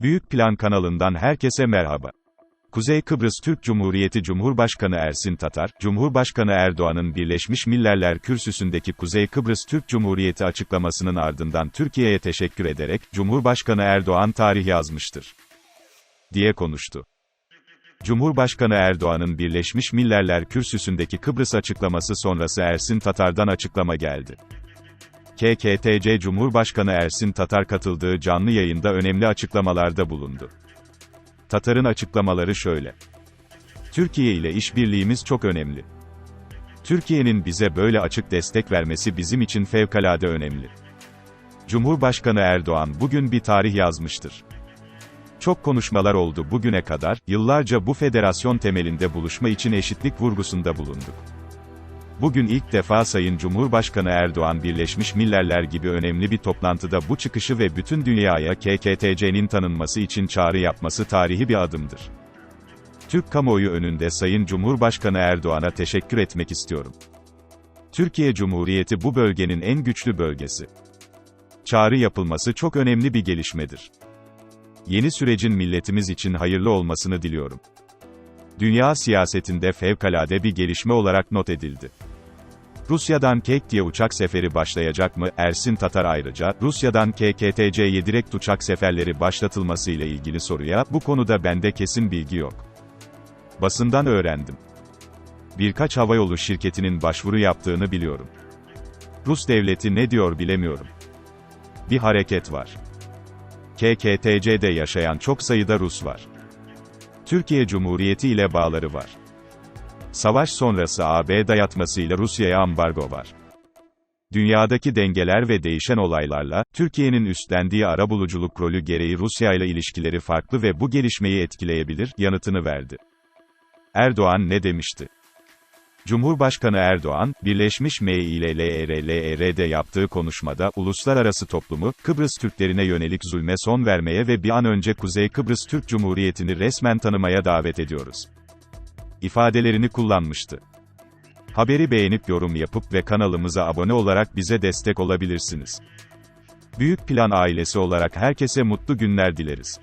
Büyük Plan kanalından herkese merhaba. Kuzey Kıbrıs Türk Cumhuriyeti Cumhurbaşkanı Ersin Tatar, Cumhurbaşkanı Erdoğan'ın Birleşmiş Milletler Kürsüsü'ndeki Kuzey Kıbrıs Türk Cumhuriyeti açıklamasının ardından Türkiye'ye teşekkür ederek, Cumhurbaşkanı Erdoğan tarih yazmıştır, diye konuştu. Cumhurbaşkanı Erdoğan'ın Birleşmiş Milletler Kürsüsü'ndeki Kıbrıs açıklaması sonrası Ersin Tatar'dan açıklama geldi. KKTC Cumhurbaşkanı Ersin Tatar katıldığı canlı yayında önemli açıklamalarda bulundu. Tatar'ın açıklamaları şöyle. Türkiye ile işbirliğimiz çok önemli. Türkiye'nin bize böyle açık destek vermesi bizim için fevkalade önemli. Cumhurbaşkanı Erdoğan bugün bir tarih yazmıştır. Çok konuşmalar oldu bugüne kadar, yıllarca bu federasyon temelinde buluşma için eşitlik vurgusunda bulunduk. Bugün ilk defa Sayın Cumhurbaşkanı Erdoğan Birleşmiş Milletler gibi önemli bir toplantıda bu çıkışı ve bütün dünyaya KKTC'nin tanınması için çağrı yapması tarihi bir adımdır. Türk kamuoyu önünde Sayın Cumhurbaşkanı Erdoğan'a teşekkür etmek istiyorum. Türkiye Cumhuriyeti bu bölgenin en güçlü bölgesi. Çağrı yapılması çok önemli bir gelişmedir. Yeni sürecin milletimiz için hayırlı olmasını diliyorum. Dünya siyasetinde fevkalade bir gelişme olarak not edildi. Rusya'dan Kektiye uçak seferi başlayacak mı? Ersin Tatar ayrıca, Rusya'dan KKTC'ye direkt uçak seferleri başlatılması ile ilgili soruya, bu konuda bende kesin bilgi yok. Basından öğrendim. Birkaç havayolu şirketinin başvuru yaptığını biliyorum. Rus devleti ne diyor bilemiyorum. Bir hareket var. KKTC'de yaşayan çok sayıda Rus var. Türkiye Cumhuriyeti ile bağları var. Savaş sonrası AB dayatmasıyla Rusya'ya ambargo var. Dünyadaki dengeler ve değişen olaylarla, Türkiye'nin üstlendiği arabuluculuk rolü gereği Rusya ile ilişkileri farklı ve bu gelişmeyi etkileyebilir, yanıtını verdi. Erdoğan ne demişti? Cumhurbaşkanı Erdoğan, Birleşmiş M ile LRLR'de yaptığı konuşmada, uluslararası toplumu, Kıbrıs Türklerine yönelik zulme son vermeye ve bir an önce Kuzey Kıbrıs Türk Cumhuriyeti'ni resmen tanımaya davet ediyoruz. İfadelerini kullanmıştı. Haberi beğenip yorum yapıp ve kanalımıza abone olarak bize destek olabilirsiniz. Büyük Plan ailesi olarak herkese mutlu günler dileriz.